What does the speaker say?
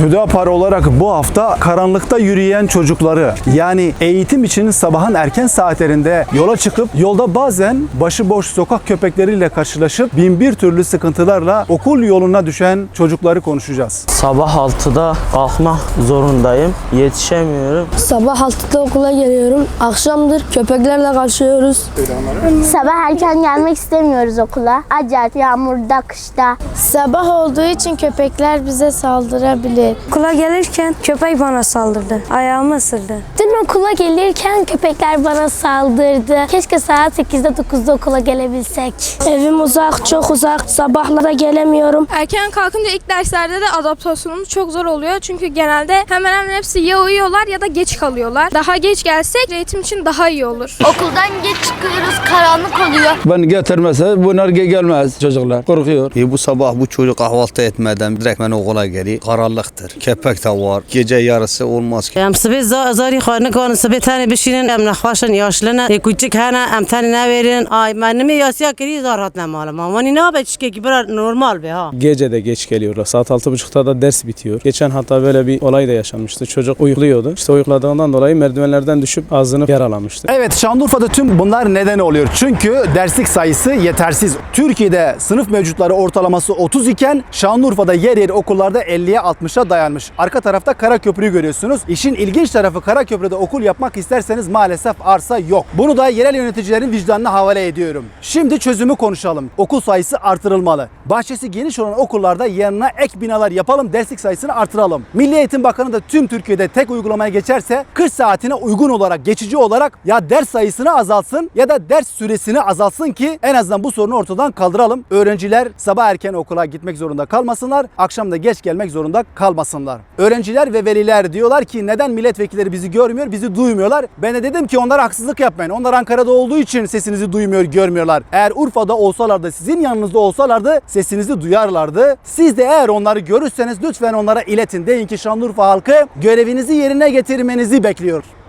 Hüdapar olarak bu hafta karanlıkta yürüyen çocukları yani eğitim için sabahın erken saatlerinde yola çıkıp yolda bazen başıboş sokak köpekleriyle karşılaşıp bin bir türlü sıkıntılarla okul yoluna düşen çocukları konuşacağız. Sabah 6'da kalkmak zorundayım. Yetişemiyorum. Sabah 6'da okula geliyorum. Akşamdır köpeklerle karşılıyoruz. Sabah erken gelmek istemiyoruz okula. Acayip yağmurda, kışta. Sabah olduğu için köpekler bize saldırabilir. Okula gelirken köpek bana saldırdı. Ayağımı ısırdı. Dün okula gelirken köpekler bana saldırdı. Keşke saat 8'de 9'da okula gelebilsek. Evim uzak, çok uzak. Sabahlara gelemiyorum. Erken kalkınca ilk derslerde de adaptasyonumuz çok zor oluyor. Çünkü genelde hemen hemen hepsi ya uyuyorlar ya da geç kalıyorlar. Daha geç gelsek eğitim için daha iyi olur. Okuldan geç karanlık oluyor. Ben getirmese bunlar gelmez çocuklar. Korkuyor. E bu sabah bu çocuk kahvaltı etmeden direkt ben okula geliyor. Karanlıktır. Kepek de var. Gece yarısı olmaz ki. Em sıbı zari karnı karnı sıbı tane bir şeyin em nakhaşın yaşlına e küçük hana em tane ne verin ay ben mi yasya kiri zarat ne malum ama ne yapayım çünkü ki biraz normal be ha. Gece de geç geliyorlar. Saat altı buçukta da ders bitiyor. Geçen hatta böyle bir olay da yaşanmıştı. Çocuk uyukluyordu. İşte uyukladığından dolayı merdivenlerden düşüp ağzını yaralamıştı. Evet Şanlıurfa'da tüm bunlar neden oluyor? Çünkü derslik sayısı yetersiz. Türkiye'de sınıf mevcutları ortalaması 30 iken Şanlıurfa'da yer yer okullarda 50'ye 60'a dayanmış. Arka tarafta Karaköprü'yü görüyorsunuz. İşin ilginç tarafı Karaköprü'de okul yapmak isterseniz maalesef arsa yok. Bunu da yerel yöneticilerin vicdanına havale ediyorum. Şimdi çözümü konuşalım. Okul sayısı artırılmalı. Bahçesi geniş olan okullarda yanına ek binalar yapalım, derslik sayısını artıralım. Milli Eğitim Bakanı da tüm Türkiye'de tek uygulamaya geçerse 40 saatine uygun olarak, geçici olarak ya ders sayısını azaltsın ya da ders süresini azaltsın ki en azından bu sorunu ortadan kaldıralım. Öğrenciler sabah erken okula gitmek zorunda kalmasınlar, akşam da geç gelmek zorunda kalmasınlar. Öğrenciler ve veliler diyorlar ki neden milletvekilleri bizi görmüyor, bizi duymuyorlar? Ben de dedim ki onlara haksızlık yapmayın. Onlar Ankara'da olduğu için sesinizi duymuyor, görmüyorlar. Eğer Urfa'da olsalardı, sizin yanınızda olsalardı sesinizi duyarlardı. Siz de eğer onları görürseniz lütfen onlara iletin. Deyin ki Şanlıurfa halkı görevinizi yerine getirmenizi bekliyor.